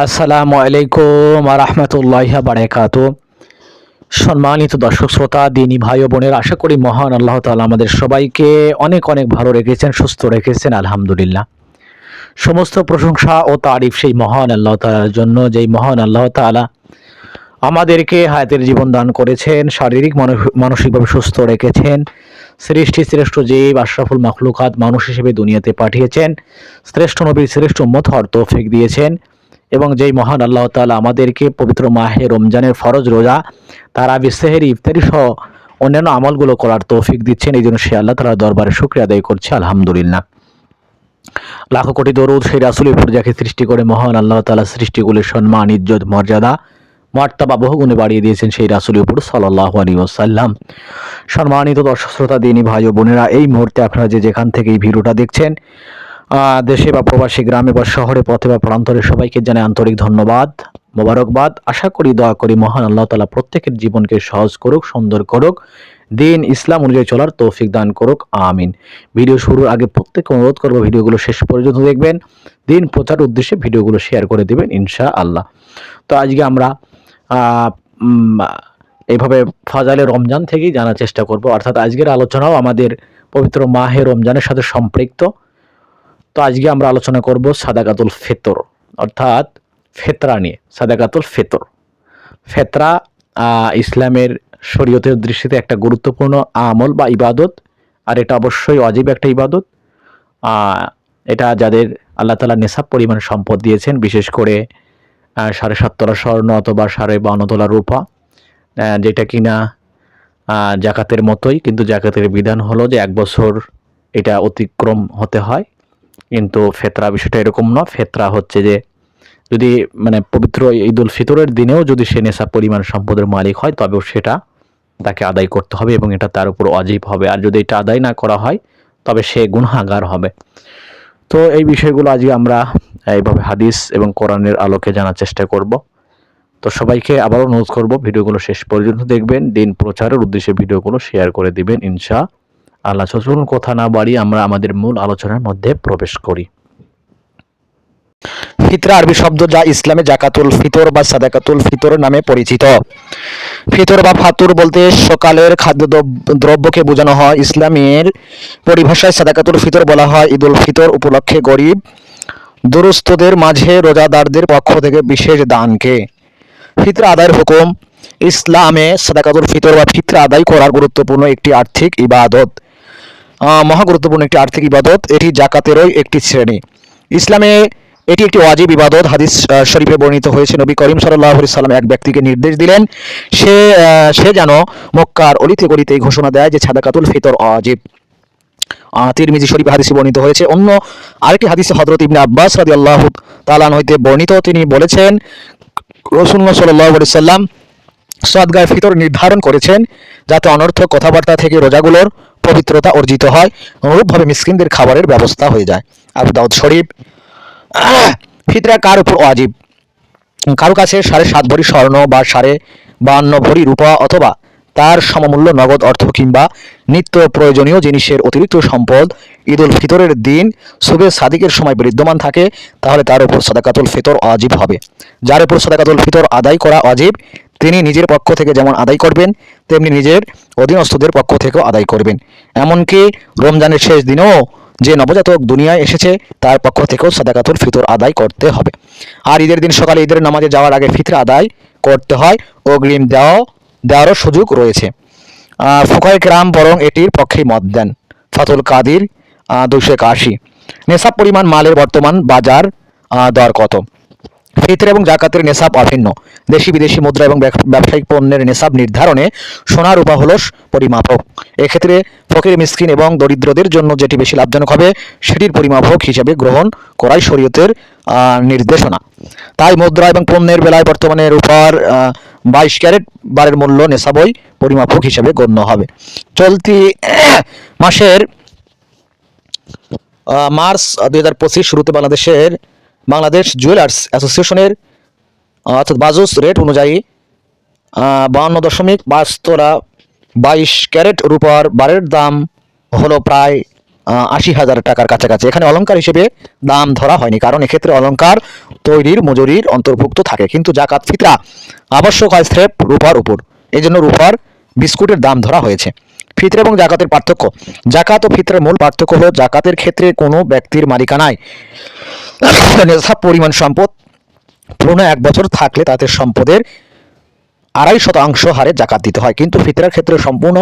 আসসালামু আলাইকুম রহমতুল্লাহ বারাকাত সম্মানিত দর্শক শ্রোতা, দিনী ভাই ও বোনের, আশা করি মহান আল্লাহ তাআলা আমাদের সবাইকে অনেক অনেক ভালো রেখেছেন, সুস্থ রেখেছেন, আলহামদুলিল্লাহ। সমস্ত প্রশংসা ও তারিফ সেই মহান আল্লাহ তাআলার জন্য, যেই মহান আল্লাহ তাআলা আমাদেরকে হায়াতের জীবন দান করেছেন, শারীরিক মানসিক- মানসিকভাবে সুস্থ রেখেছেন, সৃষ্টি শ্রেষ্ঠ জীব, আশরাফুল মাখলুকাত মানুষ হিসেবে দুনিয়াতে পাঠিয়েছেন, শ্রেষ্ঠ নবীর শ্রেষ্ঠ মত হওয়ার তৌফিক দিয়েছেন এবং যেই মহান আল্লাহ তাআলা আমাদেরকে পবিত্র মাহে রমজানের ফরজ রোজা, তারা সেহেরি ইফতারি সহ অন্যান্য আমলগুলো করার তৌফিক দিচ্ছেন। এই জন্য সে আল্লাহ তাআলার দরবারে শুক্রিয়া আদায় করছে, আলহামদুলিল্লাহ। লাখো কোটি দরুদ সেই রাসুলের উপর যাকে সৃষ্টি করে মহান আল্লাহ তাআলা সৃষ্টিগুলির সম্মান, ইজ্জত, মর্যাদা, মার্তাবা বহুগুণে বাড়িয়ে দিয়েছেন সেই রাসুলের উপর সাল্লাহ আলী ওসাল্লাম সম্মানিত দর্শক, শ্রোতা, দিনী ভাই ও বোনেরা, এই মুহূর্তে আপনারা যে যেখান থেকে এই ভিডিওটা দেখছেন দেশে বা প্রবাসী গ্রামে বা শহরে, পথে বা প্রান্তরে সবাইকে জানাই আন্তরিক ধন্যবাদ, মোবারকবাদ। আশা করি, দয়া করি, মহান আল্লাহ তালা প্রত্যেকের জীবনকে সহজ করুক, সুন্দর করুক, দিন ইসলাম অনুযায়ী চলার তৌফিক দান করুক, আমিন। ভিডিও শুরুর আগে প্রত্যেককে অনুরোধ করব, ভিডিওগুলো শেষ পর্যন্ত দেখবেন। দিন প্রচার উদ্দেশ্যে ভিডিওগুলো শেয়ার করে দেবেন ইনশা আল্লাহ তো আজকে আমরা এইভাবে ফাজালে রমজান থেকেই জানার চেষ্টা করব। অর্থাৎ আজকের আলোচনাও আমাদের পবিত্র মাহে রমজানের সাথে সম্পৃক্ত। তো আজকে আমরা আলোচনা করব সাদাকাতুল ফেতর, অর্থাৎ ফেতরা নিয়ে, সাদাকাতুল ফেতর। ফেতরা ইসলামের শরীয়তের দৃষ্টিতে একটা গুরুত্বপূর্ণ আমল বা ইবাদত, আর এটা অবশ্যই অজীব একটা ইবাদত। এটা যাদের আল্লাহ তালা নেশাব পরিমাণ সম্পদ দিয়েছেন, বিশেষ করে সাড়ে সাত তোলা স্বর্ণ অথবা সাড়ে বান্ন তোলা রূপা যেটা কিনা জাকাতের মতোই, কিন্তু জাকাতের বিধান হলো যে এক বছর এটা অতিক্রম হতে হয়। কিন্তু ফেতরা বিষয়টা এরকম না। ফেতরা হচ্ছে যে যদি মানে পবিত্র ঈদ উল ফিতরের দিনেও যদি সে নেশা পরিমাণ সম্পদের মালিক হয়, তবেও সেটা তাকে আদায় করতে হবে এবং এটা তার উপর অজীব হবে। আর যদি এটা আদায় না করা হয়, তবে সে গুনাগার হবে। তো এই বিষয়গুলো আজকে আমরা এইভাবে হাদিস এবং কোরআনের আলোকে জানার চেষ্টা করব। তো সবাইকে আবারও অনুরোধ করব, ভিডিওগুলো শেষ পর্যন্ত দেখবেন, দিন প্রচারের উদ্দেশ্যে ভিডিওগুলো শেয়ার করে দিবেন, ইনশা আল্লাহ চলুন কথা না বাড়িয়ে আমরা আমাদের মূল আলোচনার মধ্যে প্রবেশ করি। ফিতরা আরবি শব্দ যা ইসলামে জাকাতুল ফিতর বা সাদাকাতুল ফিতর নামে পরিচিত। ফিতর বা ফাতুর বলতে সকালের খাদ্য দ্রব- দ্রব্যকে বোঝানো হয়। ইসলামের পরিভাষায় সাদাকাতুল ফিতর বলা হয় ঈদুল ফিতর উপলক্ষে গরিব দুরস্থদের মাঝে রোজাদারদের পক্ষ থেকে বিশেষ দানকে। ফিতরা আদায়ের হুকুম, ইসলামে সাদাকাতুল ফিতর বা ফিতরা আদায় করার গুরুত্বপূর্ণ একটি আর্থিক ইবাদত। মহা গুরুত্বপূর্ণ একটি আর্থিক ইবাদত। এটি জাকাতেরই একটি শ্রেণি। ইসলামে এটি একটি ওয়াজিব ইবাদত। হাদিস শরীফে বর্ণিত হয়েছে, নবী করিম সাল্লাহ সাল্লাম এক ব্যক্তিকে নির্দেশ দিলেন, সে সে যেন মক্কার অলিতে গলিতে ঘোষণা দেয় যে ছাদাকাতুল ফিতর অজিব তিরমিজি শরীফ হাদিসে বর্ণিত হয়েছে। অন্য আরেকটি হাদিসে হযরত ইবনে আব্বাস রাজি আল্লাহ তালান হইতে বর্ণিত, তিনি বলেছেন, রাসূলুল্লাহ সাল্লাল্লাহু আলাইহি সাল্লাম সদগায় ফিতর নির্ধারণ করেছেন, যাতে অনর্থক কথাবার্তা থেকে রোজাগুলোর পবিত্রতা অর্জিত হয়, অনুরূপভাবে মিসকিনদের খাবারের ব্যবস্থা হয়ে যায়। আবু দাউদ শরীফ, ফিতরা কার উপর ওয়াজিব? কারও কাছে সাড়ে সাত ভরি স্বর্ণ বা সাড়ে বান্ন ভরি রূপা অথবা তার সমমূল্য নগদ অর্থ কিংবা নিত্য প্রয়োজনীয় জিনিসের অতিরিক্ত সম্পদ ঈদ উল ফিতরের দিন সুবে সাদিকের সময় বিদ্যমান থাকে, তাহলে তার উপর সাদাকাতুল ফিতর অজীব হবে। যার উপর সাদাকাতুল ফিতর আদায় করা অজীব তিনি নিজের পক্ষ থেকে যেমন আদায় করবেন, তেমনি নিজের অধীনস্থদের পক্ষ থেকেও আদায় করবেন। এমনকি রমজানের শেষ দিনেও যে নবজাতক দুনিয়ায় এসেছে, তার পক্ষ থেকেও সাদাকাতুল ফিতর আদায় করতে হবে। আর ঈদের দিন সকালে ঈদের নামাজে যাওয়ার আগে ফিতরা আদায় করতে হয়, অগ্রিম দেওয়া দেওয়ারও সুযোগ রয়েছে। ফুকাই গ্রাম বরং এটির পক্ষেই মত দেন ফাতুল কাদির দুশো একাশি। নেশা পরিমাণ মালের বর্তমান বাজার দর কত? ফিতর এবং জাকাতের নেশাব অভিন্ন। দেশি বিদেশি মুদ্রা এবং ব্যবসায়িক পণ্যের নেশাব নির্ধারণে সোনা রূপা হল পরিমাপক। এক্ষেত্রে ফকির, মিসকিন এবং দরিদ্রদের জন্য যেটি বেশি লাভজনক হবে, সেটির পরিমাপক হিসেবে গ্রহণ করাই শরীয়তের নির্দেশনা। তাই মুদ্রা এবং পণ্যের বেলায় বর্তমানে রূপার বাইশ ক্যারেট বারের মূল্য নেশাবই পরিমাপক হিসেবে গণ্য হবে। চলতি মাসের মার্চ দুই হাজার পঁচিশ শুরুতে বাংলাদেশের বাংলাদেশ জুয়েলার্স অ্যাসোসিয়েশনের, অর্থাৎ বাজুস রেট অনুযায়ী বাহান্ন দশমিক পাঁচ বাইশ ক্যারেট রূপার বারের দাম হলো প্রায় আশি হাজার টাকার কাছাকাছি। এখানে অলংকার হিসেবে দাম ধরা হয়নি, কারণ এক্ষেত্রে অলঙ্কার তৈরির মজুরির অন্তর্ভুক্ত থাকে। কিন্তু জাকাত ফিতরা আবশ্যক হয় স্রেফ রূপার উপর। এই জন্য রূপার বিস্কুটের দাম ধরা হয়েছে। ফিতর এবং জাকাতের পার্থক্য। জাকাত ও ফিতরের মূল পার্থক্য হলো জাকাতের ক্ষেত্রে কোনো ব্যক্তির মালিকানায় নেশাব পরিমাণ, সম্পদ, পুরনো এক বছর থাকলে তাদের সম্পদের আড়াই শতাংশ হারে জাকাত দিতে হয়। কিন্তু ফিতরার ক্ষেত্রে সম্পূর্ণ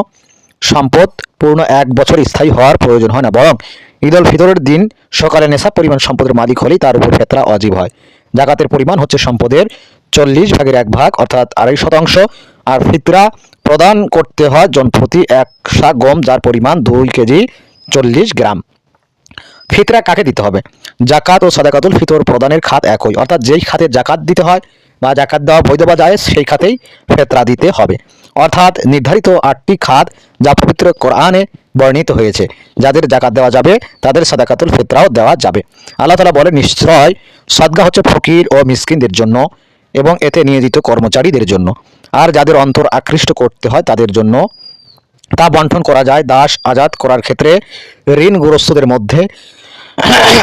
সম্পদ পূর্ণ এক বছর স্থায়ী হওয়ার প্রয়োজন হয় না। বরং ঈদ উল ফিতরের দিন সকালে নেশা, পরিমাণ, সম্পদের মালিক হলেই তার উপর ফেতরা অজীব হয়। জাকাতের পরিমাণ হচ্ছে সম্পদের চল্লিশ ভাগের এক ভাগ, অর্থাৎ আড়াই শতাংশ। আর ফিতরা প্রদান করতে হয় জনপ্রতি এক শা গম, যার পরিমাণ দুই কেজি চল্লিশ গ্রাম। ফিতরা কাকে দিতে হবে? জাকাত ও সাদাকাতুল ফিতর প্রদানের খাত একই। অর্থাৎ যেই খাতে জাকাত দিতে হয় বা জাকাত দেওয়া বৈধ বা জায়েজ, সেই খাতেই ফেতরা দিতে হবে। অর্থাৎ নির্ধারিত আটটি খাত যা পবিত্র কোরআনে বর্ণিত হয়েছে, যাদের জাকাত দেওয়া যাবে, তাদের সাদাকাতুল ফিতরাও দেওয়া যাবে। আল্লাহ তালা বলে নিশ্চয় সদগা হচ্ছে ফকির ও মিসকিনদের জন্য এবং এতে নিয়োজিত কর্মচারীদের জন্য। আর যাদের অন্তর আকৃষ্ট করতে হয় তাদের জন্য তা বন্টন করা যায়, দাস আজাদ করার ক্ষেত্রে ঋণগ্রস্তদের মধ্যে,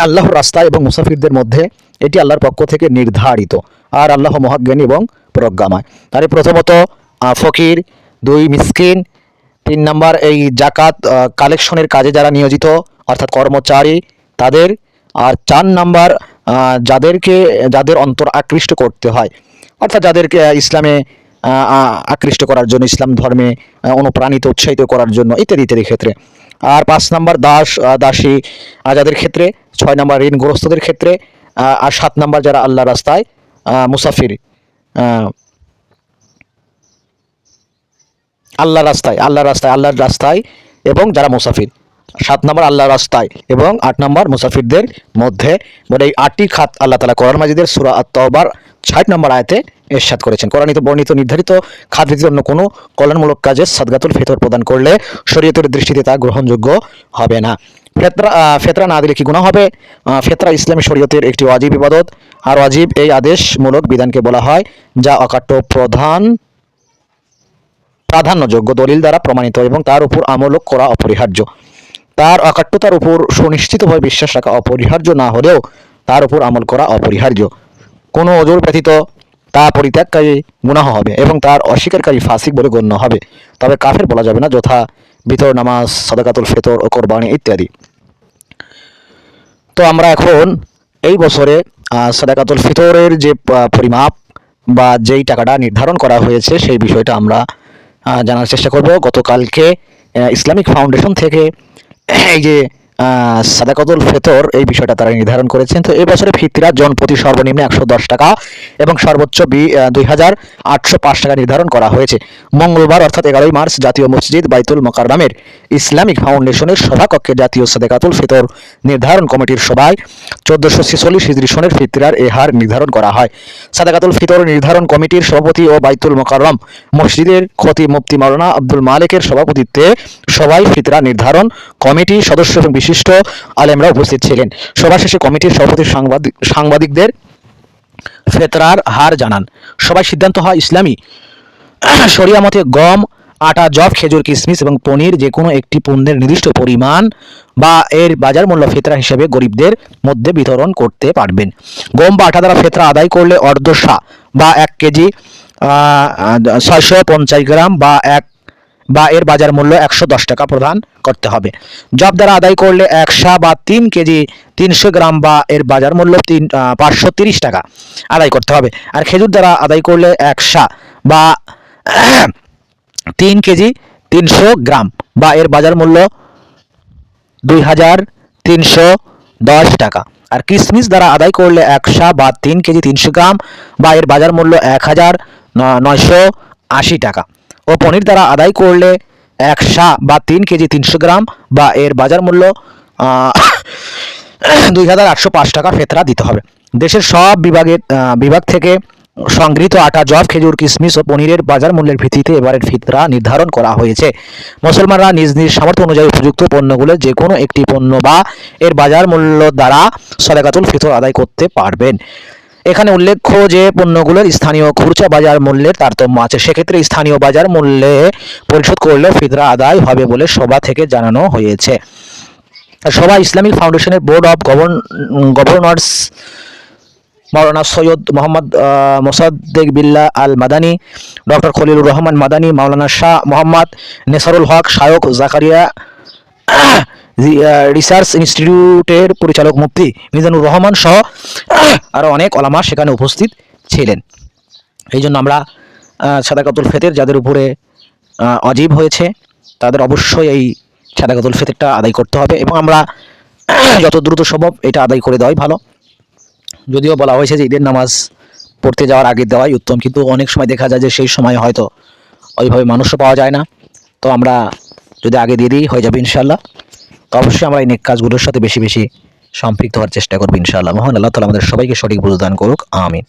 আল্লাহর রাস্তা এবং মুসাফিরদের মধ্যে এটি আল্লাহর পক্ষ থেকে নির্ধারিত। আর আল্লাহ মহাজ্ঞানী এবং প্রজ্ঞাময়। তারে প্রথমত ফকির, দুই, মিসকিন, তিন নাম্বার, এই জাকাত কালেকশনের কাজে যারা নিয়োজিত, অর্থাৎ কর্মচারী, তাদের, আর চার নাম্বার যাদেরকে, যাদের অন্তর আকৃষ্ট করতে হয়, অর্থাৎ যাদেরকে ইসলামে আকৃষ্ট করার জন্য, ইসলাম ধর্মে অনুপ্রাণিত, উৎসাহিত করার জন্য, ইত্যাদি ইত্যাদি ক্ষেত্রে। আর পাঁচ নাম্বার দাস দাসী যাদের ক্ষেত্রে, ছয় নাম্বার ঋণগ্রস্তদের ক্ষেত্রে আর সাত নাম্বার যারা আল্লাহ রাস্তায় মুসাফির আল্লাহ রাস্তায় আল্লাহ রাস্তায়, আল্লাহর রাস্তায় এবং যারা মুসাফির। সাত নম্বর আল্লাহ রাস্তায় এবং আট নম্বর মুসাফিরদের মধ্যে বলে এই আটটি খাত আল্লাহ তালা কোরআন মাজিদের সুরা আত্মবার ষাট নম্বর আয়তে এরশাদ করেছেন। কোরআনিত বর্ণিত নির্ধারিত খাত ভিত্তিক অন্য কোনো কল্যাণমূলক কাজে সাদগাতুল ফেতর প্রদান করলে শরীয়তের দৃষ্টিতে তা গ্রহণযোগ্য হবে না। ফেতরা ফেতরা না দিলে কি গুণা হবে? ফেতরা ইসলামী শরীয়তের একটি ওয়াজিব ইবাদত। আর অজীব এই আদেশমূলক বিধানকে বলা হয় যা অকাট্য প্রধান, প্রাধান্যযোগ্য দলিল দ্বারা প্রমাণিত এবং তার উপর আমলক করা অপরিহার্য। তার অকাট্যতার উপর সুনিশ্চিতভাবে বিশ্বাস রাখা অপরিহার্য না হলেও তার উপর আমল করা অপরিহার্য। কোনো ওজোর ব্যতীত তা পরিত্যাগকারী গুনাহ হবে এবং তার অস্বীকারী ফাসিক বলে গণ্য হবে। তবে কাফের বলা যাবে না যথা ভিতর নামাজ, সদাকাতুল ফেতর ও কোরবানি ইত্যাদি। তো আমরা এখন এই বছরে সাদাকাতুল ফিতরের যে পরিমাপ বা যেই টাকাটা নির্ধারণ করা হয়েছে সেই বিষয়টা আমরা জানার চেষ্টা করব। গতকালকে ইসলামিক ফাউন্ডেশন থেকে এই যে সাদাকাতুল ফেতর এই বিষয়টা তারা নির্ধারণ করেছেন। তো এই বছরে ফিতরা জন প্রতি সর্বনিম্ন একশো দশ টাকা এবং সর্বোচ্চ বি দুই হাজার আটশো পাঁচ টাকা নির্ধারণ করা হয়েছে। মঙ্গলবার অর্থাৎ এগারোই মার্চ জাতীয় মসজিদ বাইতুল মোকাররামের ইসলামিক ফাউন্ডেশনের সভাকক্ষে জাতীয় সাদেকাতুল ফিতর নির্ধারণ কমিটির সভায় চোদ্দশো ছেচল্লিশ হিজরি সনের ফিতরার এ হার নির্ধারণ করা হয়। সাদেকাতুল ফিতর নির্ধারণ কমিটির সভাপতি ও বাইতুল মোকাররম মসজিদের খতি মুফতি মাওলানা আব্দুল মালিকের সভাপতিত্বে সবাই ফিতরা নির্ধারণ কমিটি সদস্য এবং বিশিষ্ট আলেমরা উপস্থিত ছিলেন। সভা শেষে কমিটির সভাপতি সাংবাদিক সাংবাদিকদের ফেতরার হার জানান। সবাই সিদ্ধান্ত হয়, ইসলামী শরিয়া মতে গম, আটা, জব, খেজুর কিশমিশ এবং পনির যে কোনো একটি পণ্যের নির্দিষ্ট পরিমাণ বা এর বাজার মূল্য ফেতরা হিসেবে গরিবদের মধ্যে বিতরণ করতে পারবেন। গম বা আটা দ্বারা ফেতরা আদায় করলে অর্ধশা বা এক কেজি ছয়শো পঞ্চাশ গ্রাম বা এক বা এর বাজার মূল্য একশো দশ টাকা প্রদান করতে হবে। জব দ্বারা আদায় করলে একশা বা তিন কেজি তিনশো গ্রাম বা এর বাজার মূল্য তিন পাঁচশো টাকা আদায় করতে হবে। আর খেজুর দ্বারা আদায় করলে একশা বা তিন কেজি তিনশো গ্রাম বা এর বাজার মূল্য দুই হাজার তিনশো দশ টাকা। আর কিশমিশ দ্বারা আদায় করলে একশা বা তিন কেজি তিনশো গ্রাম বা এর বাজার মূল্য এক হাজার নয়শো আশি টাকা। ও পনির দ্বারা আদায় করলে একশা বা তিন কেজি তিনশো গ্রাম বা এর বাজার মূল্য দুই হাজার আটশো পাঁচ টাকা ফেতরা দিতে হবে। দেশের সব বিভাগের বিভাগ থেকে সংগৃহীত আটা, জব, খেজুর কিশমিশ ও পনিরের বাজার মূল্যের ভিত্তিতে এবারের ফিতরা নির্ধারণ করা হয়েছে। মুসলমানরা নিজ নিজ সামর্থ্য অনুযায়ী উপযুক্ত পণ্যগুলো যে কোনো একটি পণ্য বা এর বাজার মূল্য দ্বারা সদাকাতুল ফিতর আদায় করতে পারবেন। এখানে উল্লেখ্য যে পণ্যগুলোর স্থানীয় খুচরা বাজার মূল্যের তারতম্য আছে। সেক্ষেত্রে স্থানীয় বাজার মূল্যে পরিশোধ করলে ফিতরা আদায় হবে বলে সভা থেকে জানানো হয়েছে। সভা ইসলামিক ফাউন্ডেশনের board govern, governors Maulana Syed Mohammad Mosaddek Billah Al Madani doctor Khalilur Rahman Madani Maulana Shah Mohammad Nesarul Haque Shaikh Zakaria research ইনস্টিটিউটের পরিচালক মুফতি মিজানুর রহমান সহ আরও অনেক ওলামা সেখানে উপস্থিত ছিলেন। এই জন্য আমরা সাদাকাতুল ফেতের যাদের উপরে অজীব হয়েছে, তাদের অবশ্যই এই সাদাকাতুল ফেতেরটা আদায় করতে হবে এবং আমরা যত দ্রুত সম্ভব এটা আদায় করে দেওয়াই ভালো। যদিও বলা হয়েছে যে ঈদের নামাজ পড়তে যাওয়ার আগে দেওয়াই উত্তম, কিন্তু অনেক সময় দেখা যায় যে সেই সময় হয়তো ওইভাবে মানুষও পাওয়া যায় না। তো আমরা যদি আগে দিয়ে দিই, হয়ে যাবে ইনশাল্লাহ তো অবশ্যই আমরা এই কাজগুলোর সাথে বেশি বেশি সম্পৃক্ত হওয়ার চেষ্টা করব ইনশাআল্লাহ। মহান আল্লাহ তালা আমাদের সবাইকে সঠিক বুঝদান করুক, আমিন।